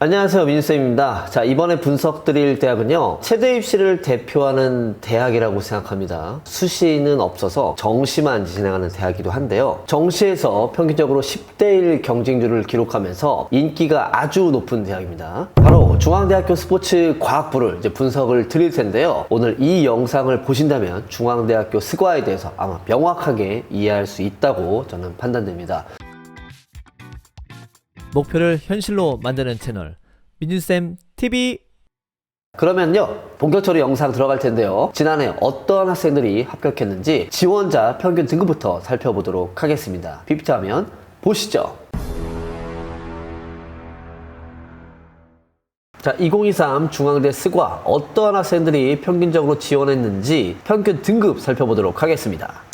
안녕하세요 민수입니다. 자 이번에 분석 드릴 대학은요 체대 입시를 대표하는 대학이라고 생각합니다. 수시는 없어서 정시만 진행하는 대학이기도 한데요. 정시에서 평균적으로 10대1 경쟁률을 기록하면서 인기가 아주 높은 대학입니다. 바로 중앙대학교 스포츠 과학부를 이제 분석을 드릴 텐데요. 오늘 이 영상을 보신다면 중앙대학교 스과에 대해서 아마 명확하게 이해할 수 있다고 저는 판단됩니다. 목표를 현실로 만드는 채널 민준쌤 TV 그러면요 본격적으로 영상 들어갈 텐데요. 지난해 어떤 학생들이 합격했는지 지원자 평균 등급부터 살펴보도록 하겠습니다. 비비트하면 보시죠. 자, 2023 중앙대 스과 어떠한 학생들이 평균적으로 지원했는지 평균 등급 살펴보도록 하겠습니다.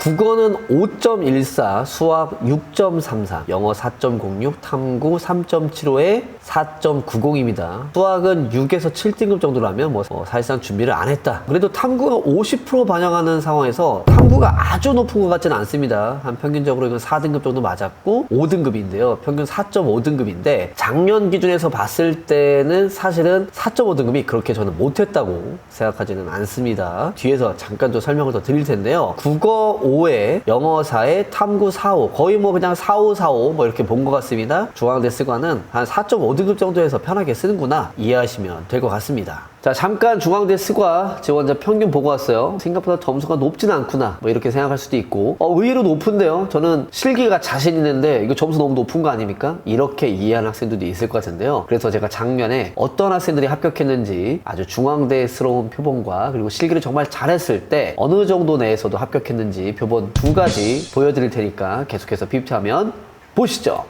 국어는 5.14, 수학 6.33, 영어 4.06, 탐구 3.75에 4.90입니다. 수학은 6에서 7등급 정도라면 뭐 어, 사실상 준비를 안 했다. 그래도 탐구가 50% 반영하는 상황에서 탐구가 아주 높은 것 같지는 않습니다. 한 평균적으로 이건 4등급 정도 맞았고 5등급인데요. 평균 4.5등급인데 작년 기준에서 봤을 때는 사실은 4.5등급이 그렇게 저는 못했다고 생각하지는 않습니다. 뒤에서 잠깐 좀 설명을 더 드릴 텐데요. 국어 5에 영어 4에 탐구 4, 5 거의 뭐 그냥 4, 5, 4, 5뭐 이렇게 본 것 같습니다. 중앙대 스과는 한 4.5등급 정도에서 편하게 쓰는구나 이해하시면 될 것 같습니다. 자 잠깐 중앙대 스과 지원자 평균 보고 왔어요. 생각보다 점수가 높진 않구나 뭐 이렇게 생각할 수도 있고 어, 의외로 높은데요. 저는 실기가 자신 있는데 이거 점수 너무 높은 거 아닙니까? 이렇게 이해하는 학생들도 있을 것 같은데요. 그래서 제가 작년에 어떤 학생들이 합격했는지 아주 중앙대스러운 표본과 그리고 실기를 정말 잘했을 때 어느 정도 내에서도 합격했는지 표본 두 가지 보여드릴 테니까 계속해서 비트하면 보시죠.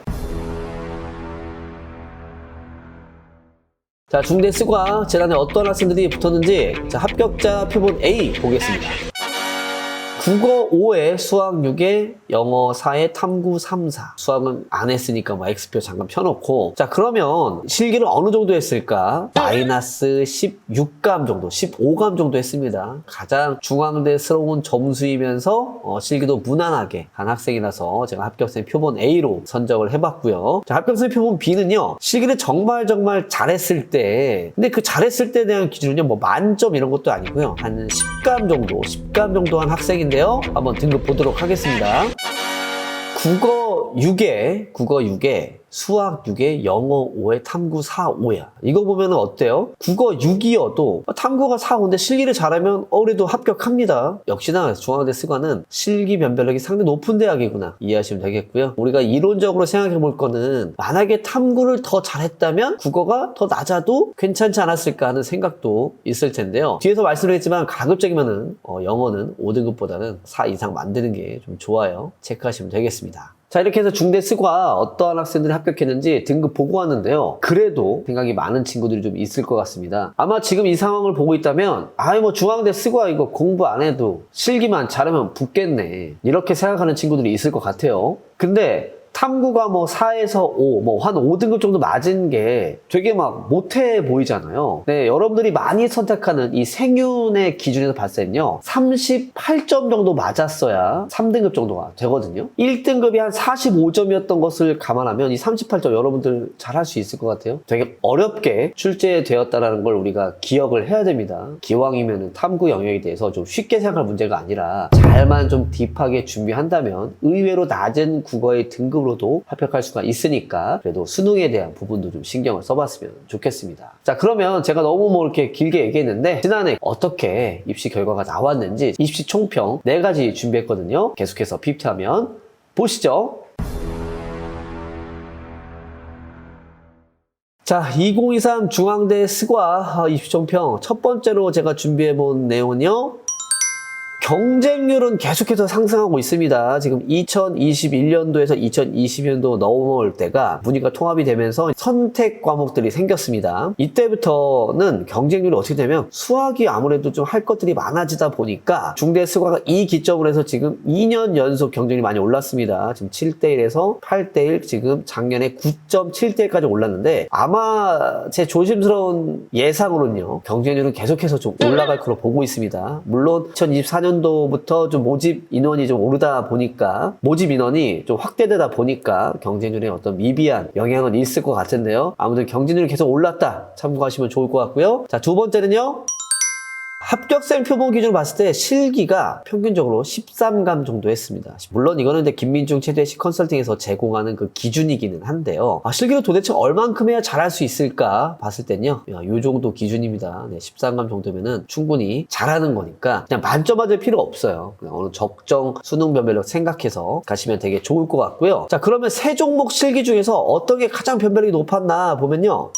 자, 중대 스과 지난해 어떤 학생들이 붙었는지 자, 합격자 표본 A 보겠습니다. 국어 5에 수학 6에 영어 4에 탐구 3, 4 수학은 안 했으니까 뭐 X표 잠깐 펴놓고. 자 그러면 실기를 어느 정도 했을까? 마이너스 16감 정도 15감 정도 했습니다. 가장 중앙대스러운 점수이면서 어, 실기도 무난하게 한 학생이라서 제가 합격생 표본 A로 선정을 해봤고요. 자 합격생 표본 B는요 실기를 정말 정말 잘했을 때 근데 그 잘했을 때에 대한 기준은요 뭐 만점 이런 것도 아니고요. 한 10감 정도 10감 정도 한 학생인 데요? 한번 등급 보도록 하겠습니다. 국어 6에 국어 6에 수학 6에 영어 5에 탐구 4, 5야. 이거 보면 어때요? 국어 6이어도 탐구가 4, 5인데 실기를 잘하면 어 그래도 합격합니다. 역시나 중앙대 스과는 실기 변별력이 상당히 높은 대학이구나 이해하시면 되겠고요. 우리가 이론적으로 생각해 볼 거는 만약에 탐구를 더 잘했다면 국어가 더 낮아도 괜찮지 않았을까 하는 생각도 있을 텐데요. 뒤에서 말씀드렸지만 가급적이면은 어, 영어는 5등급보다는 4 이상 만드는 게 좀 좋아요. 체크하시면 되겠습니다. 자 이렇게 해서 중대 스과 어떠한 학생들이 합격했는지 등급 보고 왔는데요. 그래도 생각이 많은 친구들이 좀 있을 것 같습니다. 아마 지금 이 상황을 보고 있다면 아이 뭐 중앙대 스과 이거 공부 안 해도 실기만 잘하면 붙겠네. 이렇게 생각하는 친구들이 있을 것 같아요. 근데 탐구가 뭐 4에서 5, 뭐 한 5등급 정도 맞은 게 되게 막 못해 보이잖아요. 네, 여러분들이 많이 선택하는 이 생윤의 기준에서 봤을 때는요, 38점 정도 맞았어야 3등급 정도가 되거든요. 1등급이 한 45점이었던 것을 감안하면 이 38점 여러분들 잘 할 수 있을 것 같아요. 되게 어렵게 출제되었다라는 걸 우리가 기억을 해야 됩니다. 기왕이면 탐구 영역에 대해서 좀 쉽게 생각할 문제가 아니라 잘만 좀 딥하게 준비한다면 의외로 낮은 국어의 등급으로 도 합격할 수가 있으니까 그래도 수능에 대한 부분도 좀 신경을 써봤으면 좋겠습니다. 자 그러면 제가 너무 뭐 이렇게 길게 얘기했는데 지난해 어떻게 입시 결과가 나왔는지 입시 총평 네 가지 준비했거든요. 계속해서 핍트하면 보시죠. 자, 2023 중앙대 스과 어, 입시총평 첫 번째로 제가 준비해 본 내용은요. 경쟁률은 계속해서 상승하고 있습니다. 지금 2021년도에서 2020년도 넘어올 때가 문의가 통합이 되면서 선택 과목들이 생겼습니다. 이때부터는 경쟁률이 어떻게 되면 수학이 아무래도 좀 할 것들이 많아지다 보니까 중대 스과가 이 기점으로 해서 지금 2년 연속 경쟁률이 많이 올랐습니다. 지금 7대1에서 8대1 지금 작년에 9.7대까지 올랐는데 아마 제 조심스러운 예상으로는요 경쟁률은 계속해서 좀 올라갈 거로 보고 있습니다. 물론 2024년도 2020년도부터 좀 모집 인원이 좀 오르다 보니까 모집 인원이 좀 확대되다 보니까 경쟁률에 어떤 미비한 영향은 있을 것 같은데요. 아무튼 경쟁률이 계속 올랐다 참고하시면 좋을 것 같고요. 자, 두 번째는요. 합격생 표본 기준으로 봤을 때 실기가 평균적으로 13감 정도 했습니다. 물론 이거는 이제 김민중 최대식 컨설팅에서 제공하는 그 기준이기는 한데요. 아, 실기를 도대체 얼만큼 해야 잘할 수 있을까 봤을 땐요. 야, 요 정도 기준입니다. 네, 13감 정도면은 충분히 잘하는 거니까 그냥 만점 맞을 필요 없어요. 그냥 어느 적정 수능 변별력 생각해서 가시면 되게 좋을 것 같고요. 자, 그러면 세 종목 실기 중에서 어떤 게 가장 변별력이 높았나 보면요.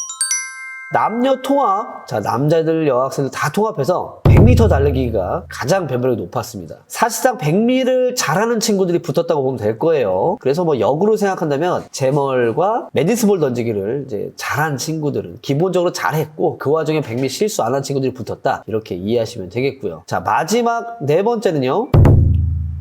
남녀 통합, 자, 남자들, 여학생들 다 통합해서 100m 달리기가 가장 변별력이 높았습니다. 사실상 100미를 잘하는 친구들이 붙었다고 보면 될 거예요. 그래서 뭐 역으로 생각한다면 제멀과 메디스볼 던지기를 이제 잘한 친구들은 기본적으로 잘했고 그 와중에 100미 실수 안 한 친구들이 붙었다. 이렇게 이해하시면 되겠고요. 자, 마지막 네 번째는요.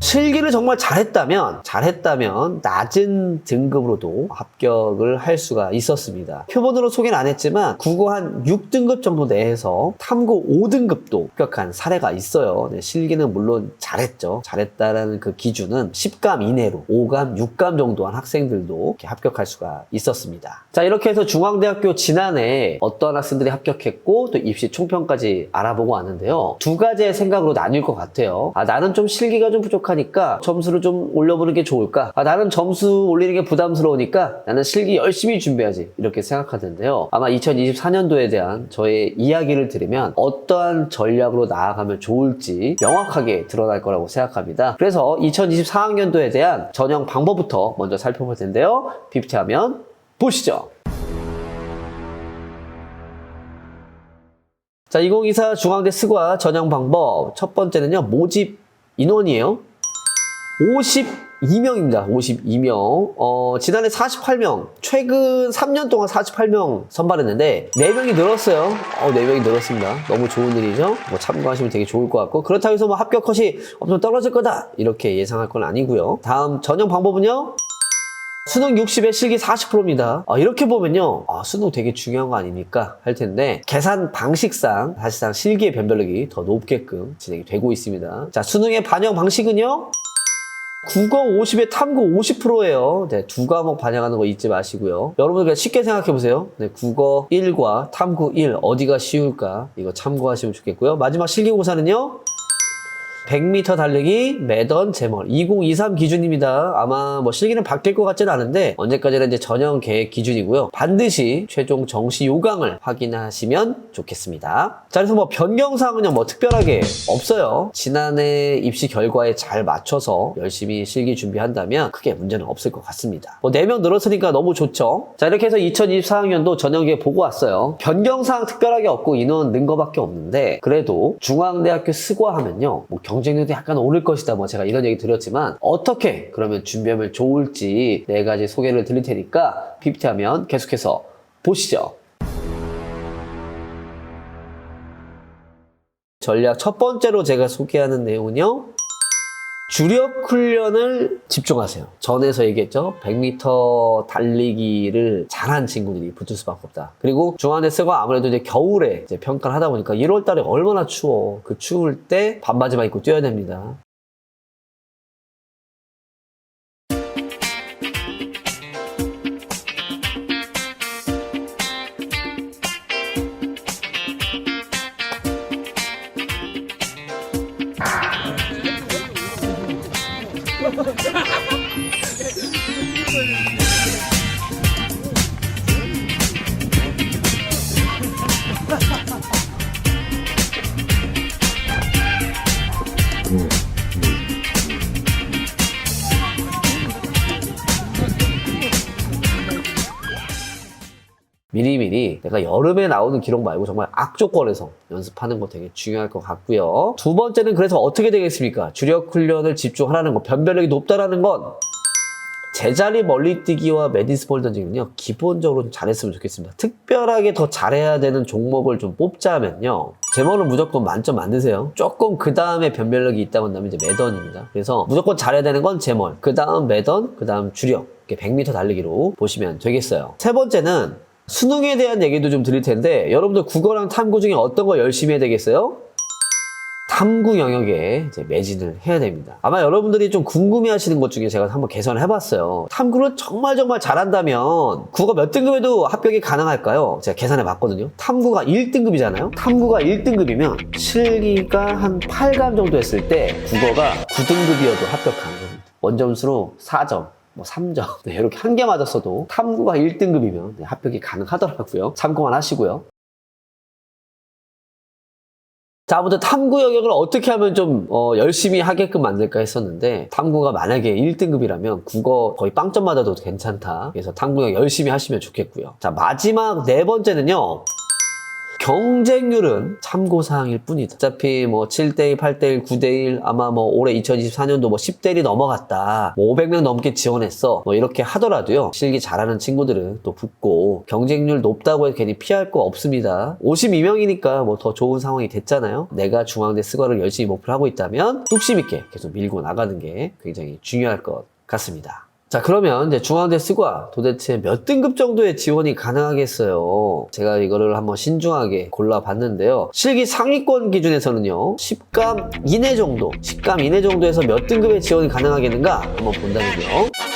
실기를 정말 잘했다면, 잘했다면 낮은 등급으로도 합격을 할 수가 있었습니다. 표본으로 소개는 안 했지만 국어 한 6등급 정도 내에서 탐구 5등급도 합격한 사례가 있어요. 네, 실기는 물론 잘했죠. 잘했다라는 그 기준은 10감 이내로 5감, 6감 정도 한 학생들도 합격할 수가 있었습니다. 자, 이렇게 해서 중앙대학교 지난해 어떤 학생들이 합격했고 또 입시 총평까지 알아보고 왔는데요. 두 가지의 생각으로 나뉠 것 같아요. 아, 나는 좀 실기가 좀 부족 하니까 점수를 좀 올려보는 게 좋을까? 아, 나는 점수 올리는 게 부담스러우니까 나는 실기 열심히 준비하지. 이렇게 생각하던데요. 아마 2024년도에 대한 저의 이야기를 들으면 어떠한 전략으로 나아가면 좋을지 명확하게 드러날 거라고 생각합니다. 그래서 2024학년도에 대한 전형 방법부터 먼저 살펴볼 텐데요. PPT 하면 보시죠. 자, 2024 중앙대 스과 전형 방법. 첫 번째는요, 모집 인원이에요. 52명입니다. 52명. 어, 지난해 48명. 최근 3년 동안 48명 선발했는데, 4명이 늘었어요. 어, 4명이 늘었습니다. 너무 좋은 일이죠? 뭐 참고하시면 되게 좋을 것 같고, 그렇다고 해서 뭐 합격 컷이 엄청 떨어질 거다! 이렇게 예상할 건 아니고요. 다음 전형 방법은요, 수능 60에 실기 40%입니다. 이렇게 보면요. 아, 수능 되게 중요한 거 아닙니까? 할 텐데, 계산 방식상 사실상 실기의 변별력이 더 높게끔 진행이 되고 있습니다. 자, 수능의 반영 방식은요. 국어 50에 탐구 50%예요. 네, 두 과목 반영하는 거 잊지 마시고요. 여러분 그냥 쉽게 생각해 보세요. 네, 국어 1과 탐구 1 어디가 쉬울까? 이거 참고하시면 좋겠고요. 마지막 실기고사는요. 100m 달리기 매던 제멀 2023 기준입니다. 아마 뭐 실기는 바뀔 것 같지는 않은데 언제까지나 이제 전형 계획 기준이고요. 반드시 최종 정시 요강을 확인하시면 좋겠습니다. 자, 그래서 뭐 변경 사항은요 뭐 특별하게 없어요. 지난해 입시 결과에 잘 맞춰서 열심히 실기 준비한다면 크게 문제는 없을 것 같습니다. 뭐 4명 늘었으니까 너무 좋죠. 자, 이렇게 해서 2024학년도 전형 계획 보고 왔어요. 변경 사항 특별하게 없고 인원 는 거밖에 없는데 그래도 중앙대학교 스과 하면요. 뭐 경쟁률도 약간 오를 것이다. 뭐 제가 이런 얘기 드렸지만 어떻게 그러면 준비하면 좋을지 네 가지 소개를 드릴 테니까 PPT 하면 계속해서 보시죠. 전략 첫 번째로 제가 소개하는 내용은요. 주력 훈련을 집중하세요. 전에서 얘기했죠. 100m 달리기를 잘한 친구들이 붙을 수밖에 없다. 그리고 중앙대 스가 아무래도 이제 겨울에 이제 평가를 하다 보니까 1월 달에 얼마나 추워. 그 추울 때 반바지만 입고 뛰어야 됩니다. 미리미리 내가 여름에 나오는 기록 말고 정말 악조건에서 연습하는 거 되게 중요할 것 같고요. 두 번째는 그래서 어떻게 되겠습니까? 주력 훈련을 집중하라는 거, 변별력이 높다라는 건 제자리 멀리뛰기와 메디스볼 던지기는요 기본적으로 좀 잘했으면 좋겠습니다. 특별하게 더 잘해야 되는 종목을 좀 뽑자면요 제목은 무조건 만점 만드세요. 조금 그 다음에 변별력이 있다고 한다면 이제 매던입니다. 그래서 무조건 잘해야 되는 건 제멀, 그 다음 매던, 그 다음 주력. 이렇게 100m 달리기로 보시면 되겠어요. 세 번째는 수능에 대한 얘기도 좀 드릴 텐데 여러분들 국어랑 탐구 중에 어떤 거 열심히 해야 되겠어요? 탐구 영역에 매진을 해야 됩니다. 아마 여러분들이 좀 궁금해 하시는 것 중에 제가 한번 개선을 해봤어요. 탐구를 정말 정말 잘한다면 국어 몇 등급에도 합격이 가능할까요? 제가 계산해 봤거든요. 탐구가 1등급이잖아요. 탐구가 1등급이면 실기가 한 8감 정도 했을 때 국어가 9등급이어도 합격 가능합니다. 원점수로 4점. 뭐 3점. 네, 이렇게 한 개 맞았어도 탐구가 1등급이면 네, 합격이 가능하더라고요. 참고만 하시고요. 자, 아무튼 탐구 영역을 어떻게 하면 좀 어, 열심히 하게끔 만들까 했었는데 탐구가 만약에 1등급이라면 국어 거의 빵점 맞아도 괜찮다. 그래서 탐구 영역 열심히 하시면 좋겠고요. 자, 마지막 네 번째는요. 경쟁률은 참고사항일 뿐이다. 어차피 뭐 7대1, 8대1, 9대1 아마 뭐 올해 2024년도 뭐 10대1이 넘어갔다. 뭐 500명 넘게 지원했어. 뭐 이렇게 하더라도요. 실기 잘하는 친구들은 또 붙고 경쟁률 높다고 해서 괜히 피할 거 없습니다. 52명이니까 뭐 더 좋은 상황이 됐잖아요. 내가 중앙대 스거를 열심히 목표로 하고 있다면 뚝심 있게 계속 밀고 나가는 게 굉장히 중요할 것 같습니다. 자 그러면 이제 중앙대 스과 도대체 몇 등급 정도의 지원이 가능하겠어요? 제가 이거를 한번 신중하게 골라봤는데요. 실기 상위권 기준에서는요 10감 이내 정도 10감 이내 정도에서 몇 등급의 지원이 가능하겠는가 한번 본다면요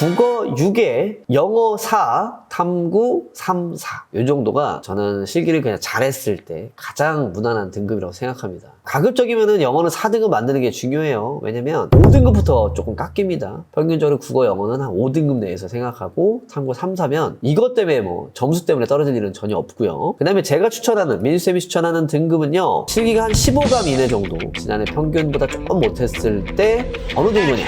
국어 6에 영어 4, 탐구 3, 4. 이 정도가 저는 실기를 그냥 잘했을 때 가장 무난한 등급이라고 생각합니다. 가급적이면은 영어는 4등급 만드는 게 중요해요. 왜냐면 5등급부터 조금 깎입니다. 평균적으로 국어 영어는 한 5등급 내에서 생각하고 탐구 3, 4면 이것 때문에 뭐 점수 때문에 떨어질 일은 전혀 없고요. 그 다음에 제가 추천하는, 민수쌤이 추천하는 등급은요. 실기가 한 15감 이내 정도. 지난해 평균보다 조금 못했을 때 어느 정도냐.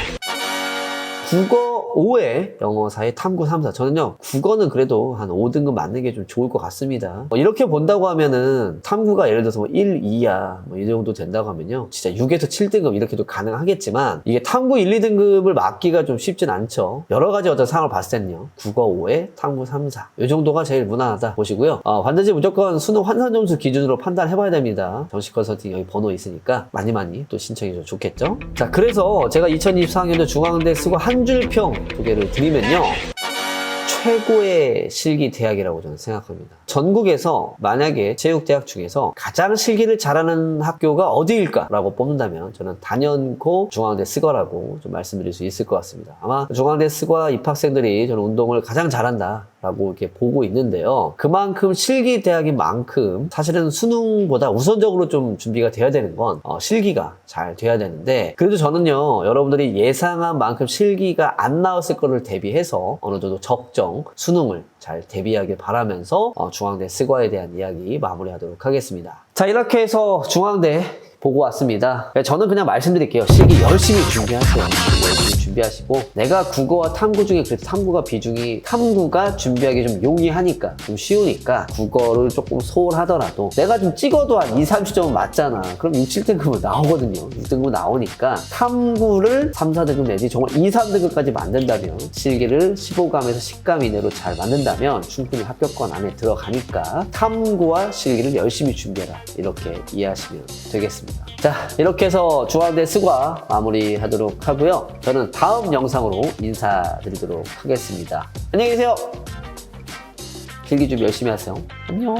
국어 5에 영어 4에 탐구 3, 4. 저는요, 국어는 그래도 한 5등급 맞는 게 좀 좋을 것 같습니다. 뭐 이렇게 본다고 하면은 탐구가 예를 들어서 뭐 1, 2야, 뭐 이 정도 된다고 하면요. 진짜 6에서 7등급 이렇게도 가능하겠지만, 이게 탐구 1, 2등급을 맞기가 좀 쉽진 않죠. 여러 가지 어떤 상황을 봤을 때는요. 국어 5에 탐구 3, 4. 이 정도가 제일 무난하다 보시고요. 어, 반드시 무조건 수능 환산 점수 기준으로 판단해 봐야 됩니다. 정식 컨설팅 여기 번호 있으니까 많이 많이 또 신청해 주면 좋겠죠. 자, 그래서 제가 2024학년도 중앙대 쓰고 한 줄평 두 개를 드리면요. 최고의 실기 대학이라고 저는 생각합니다. 전국에서 만약에 체육대학 중에서 가장 실기를 잘하는 학교가 어디일까라고 뽑는다면 저는 단연코 중앙대 스거라고 좀 말씀드릴 수 있을 것 같습니다. 아마 중앙대 스거 입학생들이 저는 운동을 가장 잘한다. 라고 이렇게 보고 있는데요. 그만큼 실기 대학인 만큼 사실은 수능보다 우선적으로 좀 준비가 돼야 되는 건 어, 실기가 잘 돼야 되는데 그래도 저는요 여러분들이 예상한 만큼 실기가 안 나왔을 거를 대비해서 어느 정도 적정 수능을 잘 대비하길 바라면서 어, 중앙대 스과에 대한 이야기 마무리하도록 하겠습니다. 자 이렇게 해서 중앙대 보고 왔습니다. 저는 그냥 말씀드릴게요. 실기 열심히 준비하세요. 준비하시고 내가 국어와 탐구 중에 그래도 탐구가 비중이 탐구가 준비하기 좀 용이하니까 좀 쉬우니까 국어를 조금 소홀하더라도 내가 좀 찍어도 한 2, 30점은 맞잖아. 그럼 6, 7등급은 나오거든요. 6등급 나오니까 탐구를 3, 4등급 내지 정말 2, 3등급까지 만든다면 실기를 15감에서 10감 이내로 잘 만든다면 충분히 합격권 안에 들어가니까 탐구와 실기를 열심히 준비해라. 이렇게 이해하시면 되겠습니다. 자, 이렇게 해서 중앙대 스과 마무리하도록 하고요. 저는 다음 영상으로 인사드리도록 하겠습니다. 안녕히 계세요. 필기 좀 열심히 하세요. 안녕.